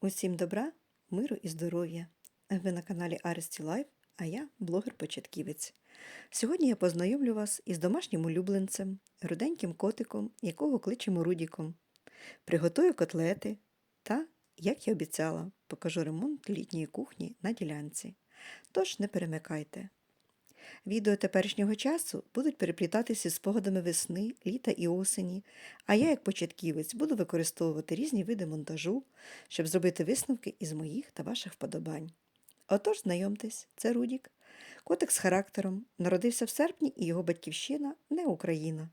Усім добра, миру і здоров'я! Ви на каналі Аресті Лайф, а я блогер-початківець. Сьогодні я познайомлю вас із домашнім улюбленцем, руденьким котиком, якого кличемо Рудіком. Приготую котлети та, як і обіцяла, покажу ремонт літньої кухні на ділянці. Тож не перемикайте. Відео теперішнього часу будуть переплітатися з спогадами весни, літа і осені, а я, як початківець, буду використовувати різні види монтажу, щоб зробити висновки із моїх та ваших вподобань. Отож, знайомтесь, це Рудік. Котик з характером, народився в серпні і його батьківщина не Україна.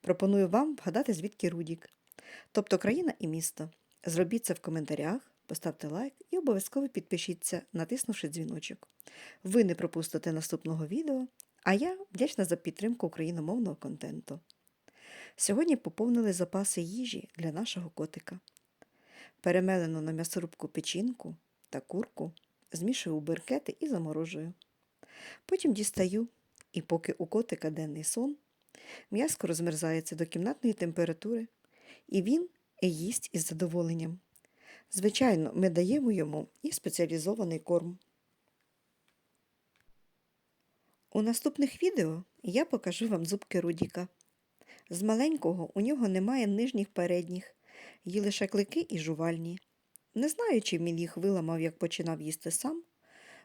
Пропоную вам вгадати, звідки Рудік. Тобто країна і місто. Зробіть це в коментарях, поставте лайк обов'язково підпишіться, натиснувши дзвіночок. Ви не пропустите наступного відео, а я вдячна за підтримку україномовного контенту. Сьогодні поповнили запаси їжі для нашого котика. Перемелену на м'ясорубку печінку та курку змішую у беркети і заморожую. Потім дістаю, і поки у котика денний сон, м'яско розмерзається до кімнатної температури, і він їсть із задоволенням. Звичайно, ми даємо йому і спеціалізований корм. У наступних відео я покажу вам зубки Рудіка. З маленького у нього немає нижніх передніх, є лише клики і жувальні. Не знаю, чим він їх виламав, як починав їсти сам,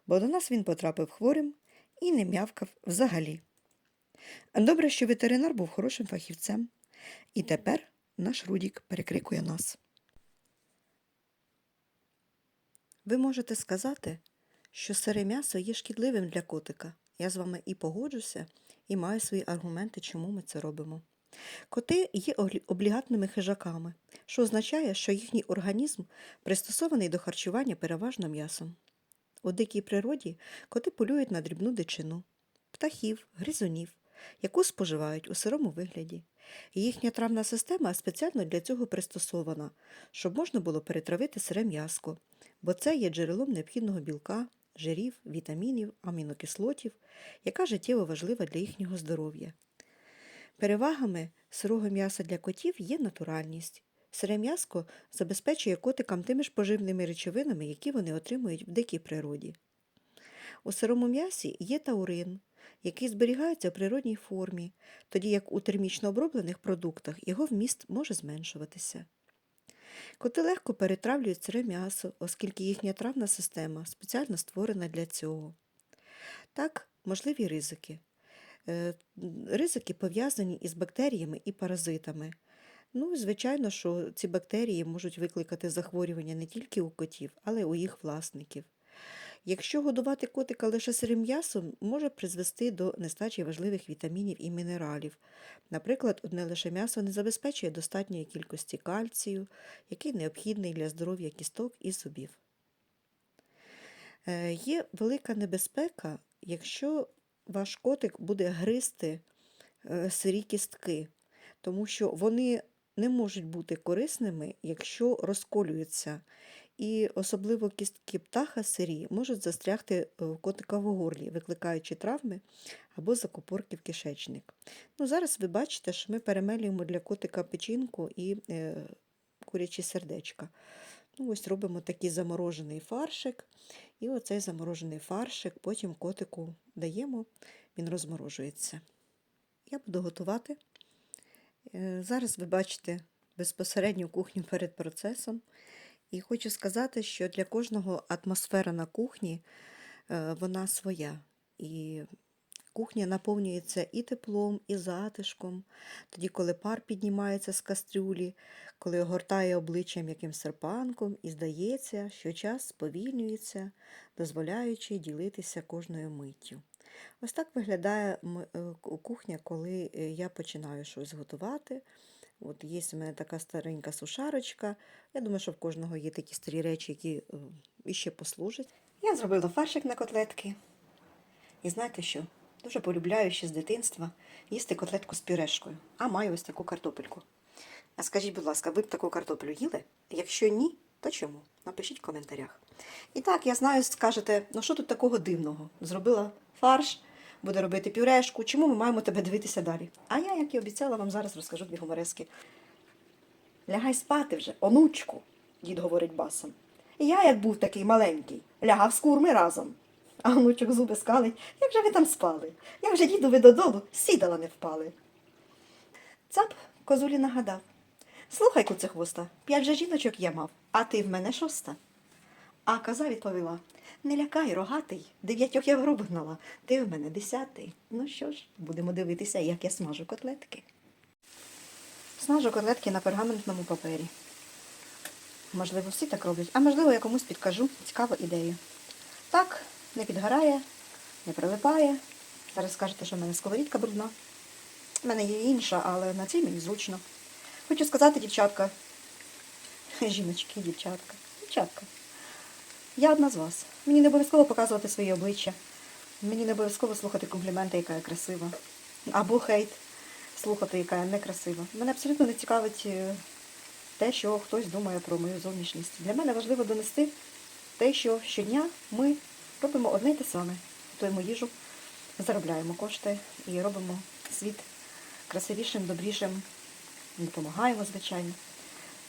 бо до нас він потрапив хворим і не м'явкав взагалі. Добре, що ветеринар був хорошим фахівцем, і тепер наш Рудік перекрикує нас. Ви можете сказати, що сире м'ясо є шкідливим для котика. Я з вами і погоджуся, і маю свої аргументи, чому ми це робимо. Коти є облігатними хижаками, що означає, що їхній організм пристосований до харчування переважно м'ясом. У дикій природі коти полюють на дрібну дичину, птахів, гризунів, яку споживають у сирому вигляді. Їхня травна система спеціально для цього пристосована, щоб можна було перетравити сире м'яско, бо це є джерелом необхідного білка, жирів, вітамінів, амінокислотів, яка життєво важлива для їхнього здоров'я. Перевагами сирого м'яса для котів є натуральність. Сире м'яско забезпечує котикам тими ж поживними речовинами, які вони отримують в дикій природі. У сирому м'ясі є таурин, який зберігається в природній формі, тоді як у термічно оброблених продуктах його вміст може зменшуватися. Коти легко перетравлюють сире м'ясо, оскільки їхня травна система спеціально створена для цього. Так, можливі ризики. Е, Ризики пов'язані із бактеріями і паразитами. Ну, звичайно, що ці бактерії можуть викликати захворювання не тільки у котів, але й у їх власників. Якщо годувати котика лише сирим м'ясом, може призвести до нестачі важливих вітамінів і мінералів. Наприклад, одне лише м'ясо не забезпечує достатньої кількості кальцію, який необхідний для здоров'я кісток і зубів. Е, Є велика небезпека, якщо ваш котик буде гризти е, сирі кістки, тому що вони не можуть бути корисними, якщо розколюються. І особливо кістки птаха сирі можуть застрягти е, в котика в горлі, викликаючи травми або закупорки в кишечник. Ну, зараз ви бачите, що ми перемелюємо для котика печінку і е, курячі сердечка. Ну, ось робимо такий заморожений фаршик. І оцей заморожений фаршик потім котику даємо, він розморожується. Я буду готувати. Е, Зараз ви бачите безпосередню кухню перед процесом. І хочу сказати, що для кожного атмосфера на кухні е, вона своя. І кухня наповнюється і теплом, і затишком. Тоді, коли пар піднімається з кастрюлі, коли огортає обличчям яким серпанком, і здається, що час сповільнюється, дозволяючи ділитися кожною миттю. Ось так виглядає е, ку- кухня, коли е, я починаю щось готувати. От є у мене така старенька сушарочка. Я думаю, що в кожного є такі старі речі, які е, іще послужать. Я зробила фаршик на котлетки. І знаєте що? Дуже полюбляю ще з дитинства їсти котлетку з пюрешкою, а маю ось таку картопельку. А скажіть, будь ласка, ви б таку картоплю їли? Якщо ні, то чому? Напишіть в коментарях. І так, я знаю, скажете, ну що тут такого дивного? Зробила фарш, буде робити пюрешку. Чому ми маємо тебе дивитися далі? А я, як і обіцяла, вам зараз розкажу дві гуморески. Лягай спати вже, онучку, дід говорить басом. Я, як був такий маленький, лягав з курми разом. А онучок зуби скалить, як же ви там спали? Як же діду ви додолу сідала не впали. Цап козулі нагадав. Слухай, куцехвоста, п'ять же жіночок я мав, а ти в мене шоста. А коза відповіла Не лякай, рогатий, дев'ятьох я гроб ти в мене десятий. Ну що ж, будемо дивитися, як я смажу котлетки. Смажу котлетки на пергаментному папері. Можливо, всі так роблять, а можливо, я комусь підкажу цікаву ідею. Так, не підгорає, не прилипає. Зараз скажете, що в мене сковорідка брудна. У мене є інша, але на цій мені зручно. Хочу сказати, дівчатка, жіночки, дівчатка, дівчатка. Я одна з вас. Мені не обов'язково показувати своє обличчя. Мені не обов'язково слухати компліменти, яка я красива. Або хейт слухати, яка я некрасива. Мене абсолютно не цікавить е, те, що хтось думає про мою зовнішність. Для мене важливо донести те, що щодня ми робимо одне й те саме. Готуємо їжу, заробляємо кошти і робимо світ красивішим, добрішим, допомагаємо, звичайно.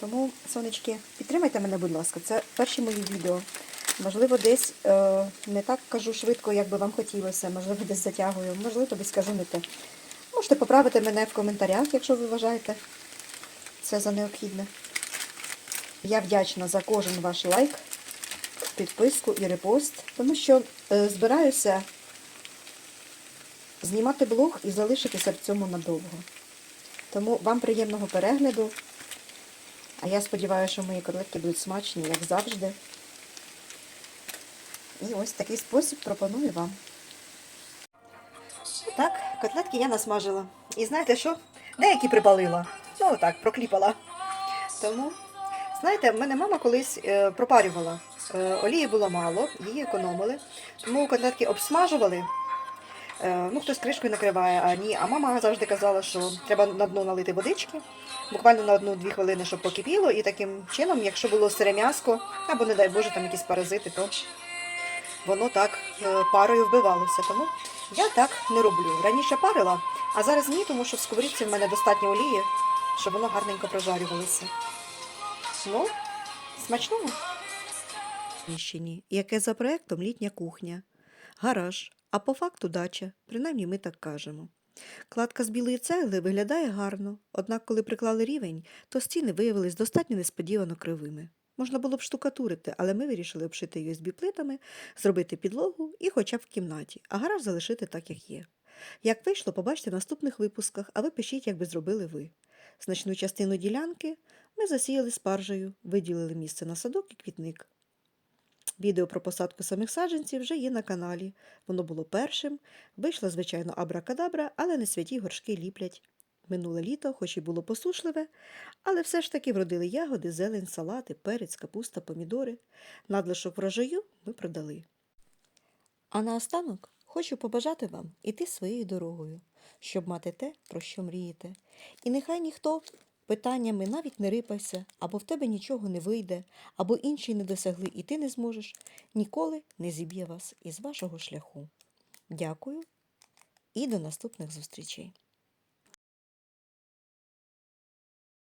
Тому, сонечки, підтримайте мене, будь ласка, це перші мої відео. Можливо, десь е, не так кажу швидко, як би вам хотілося, можливо, десь затягую, можливо, десь кажу не те. Можете поправити мене в коментарях, якщо ви вважаєте це за необхідне. Я вдячна за кожен ваш лайк, підписку і репост, тому що е, збираюся знімати блог і залишитися в цьому надовго. Тому вам приємного перегляду. А я сподіваюся, що мої котлетки будуть смачні, як завжди. І ось такий спосіб пропоную вам. Так, котлетки я насмажила. І знаєте що? Деякі припалила. Ну так, прокліпала. Тому, знаєте, в мене мама колись е, пропарювала. Е, олії було мало, її економили. Тому котлетки обсмажували. Е, ну, хтось кришкою накриває, а ні. А мама завжди казала, що треба на дно налити водички, буквально на одну-дві хвилини, щоб покипіло. І таким чином, якщо було сире м'яско, або, не дай Боже, там якісь паразити, то воно так е, парою вбивалося. Тому я так не роблю. Раніше парила, а зараз ні, тому що в сковорідці в мене достатньо олії, щоб воно гарненько прожарювалося. Ну, смачного. Яке за проектом літня кухня, гараж, а по факту дача, принаймні ми так кажемо. Кладка з білої цегли виглядає гарно, однак коли приклали рівень, то стіни виявились достатньо несподівано кривими. Можна було б штукатурити, але ми вирішили обшити USB-плитами, зробити підлогу і хоча б в кімнаті, а гараж залишити так, як є. Як вийшло, побачите в наступних випусках, а ви пишіть, як би зробили ви. Значну частину ділянки ми засіяли спаржею, виділили місце на садок і квітник. Відео про посадку самих саджанців вже є на каналі. Воно було першим. Вийшла, звичайно, абракадабра, але не святі горшки ліплять. Минуле літо, хоч і було посушливе, але все ж таки вродили ягоди, зелень, салати, перець, капуста, помідори. Надлишок врожаю ми продали. А наостанок хочу побажати вам іти своєю дорогою, щоб мати те, про що мрієте. І нехай ніхто питаннями навіть не рипався, або в тебе нічого не вийде, або інші не досягли, і ти не зможеш, ніколи не зіб'є вас із вашого шляху. Дякую і до наступних зустрічей.